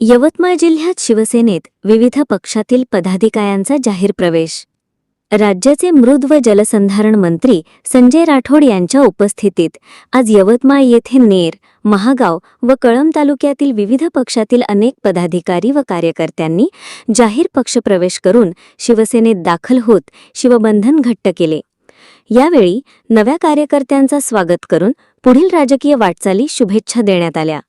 यवतमाळ जिल्ह्यात शिवसेनेत विविध पक्षातील पदाधिकाऱ्यांचा जाहीर प्रवेश. राज्याचे मृद व जलसंधारण मंत्री संजय राठोड यांच्या उपस्थितीत आज यवतमाळ येथे नेर महागाव व कळंब तालुक्यातील विविध पक्षातील अनेक पदाधिकारी व कार्यकर्त्यांनी जाहीर पक्षप्रवेश करून शिवसेनेत दाखल होत शिवबंधन घट्ट केले. यावेळी नव्या कार्यकर्त्यांचा स्वागत करून पुढील राजकीय वाटचाली शुभेच्छा देण्यात आल्या.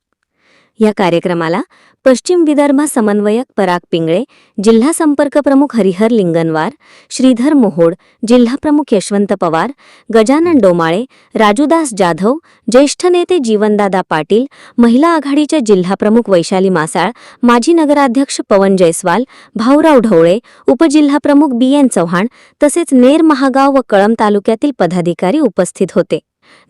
या कार्यक्रमाला पश्चिम विदर्भ समन्वयक पराग पिंगळे जिल्हा संपर्क प्रमुख हरिहर लिंगनवार श्रीधर मोहोड जिल्हाप्रमुख यशवंत पवार गजानन डोमाळे राजूदास जाधव ज्येष्ठ नेते जीवनदादा पाटील महिला आघाडीच्या जिल्हाप्रमुख वैशाली मासाळ माजी नगराध्यक्ष पवन जयस्वाल भाऊराव ढवळे उपजिल्हाप्रमुख बी एन चव्हाण तसेच नेर महागाव व कळंब तालुक्यातील पदाधिकारी उपस्थित होते.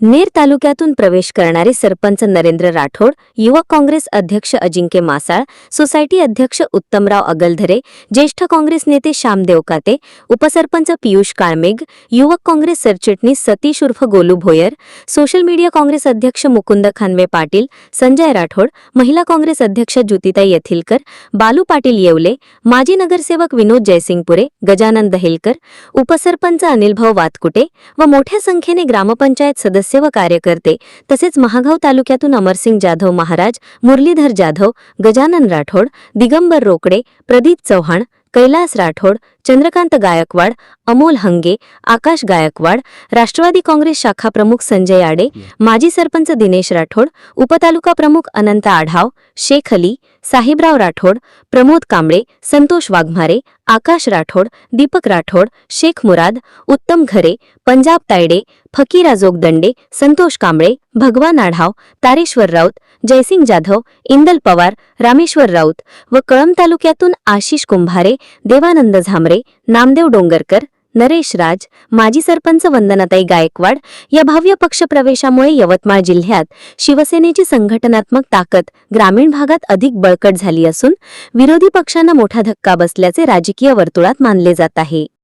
नेर तालुक्यातून प्रवेश करणारे सरपंच नरेंद्र राठोड युवक काँग्रेस अध्यक्ष अजिंक्य मासाळ सोसायटी अध्यक्ष उत्तमराव अगलधरे ज्येष्ठ काँग्रेस नेते श्यामदेव काते उपसरपंच पियुष काळमेघ युवक काँग्रेस सरचिटणीस सतीश उर्फ गोलू भोयर सोशल मीडिया काँग्रेस अध्यक्ष मुकुंद खानवे पाटील संजय राठोड महिला काँग्रेस अध्यक्ष ज्योतिताई यथिलकर बालू पाटील येवले माजी नगरसेवक विनोद जयसिंगपुरे गजानन दहेलकर उपसरपंच अनिलभाऊ वातकुटे व मोठ्या संख्येने ग्रामपंचायत सदस्य व कार्यकर्ते तसेच महागाव तालुक्यातून अमरसिंग जाधव महाराज मुरलीधर जाधव गजानन राठोड दिगंबर रोकडे प्रदीप चव्हाण कैलास राठोड चंद्रकांत गायकवाड अमोल हंगे आकाश गायकवाड राष्ट्रवादी काँग्रेस शाखा प्रमुख संजय आडे माजी सरपंच दिनेश राठोड उपतालुका प्रमुख अनंत आढाव शेख अली साहिबराव राठोड प्रमोद कांबळे संतोष वाघमारे आकाश राठोड दीपक राठोड शेख मुराद उत्तम घरे पंजाब तायडे फकीरा जोगदंडे संतोष कांबळे भगवान आढाव तारेश्वर राऊत जयसिंग जाधव इंदल पवार रामेश्वर राऊत व कळंब तालुक्यातून आशिष कुंभारे देवानंद झामरे नामदेव डोंगरकर नरेश राज माजी सरपंच वंदनाताई गायकवाड या भव्य पक्षप्रवेशामुळे यवतमाळ जिल्ह्यात शिवसेनेची संघटनात्मक ताकद ग्रामीण भागात अधिक बळकट झाली असून विरोधी पक्षांना मोठा धक्का बसल्याचे राजकीय वर्तुळात मानले जात आहे.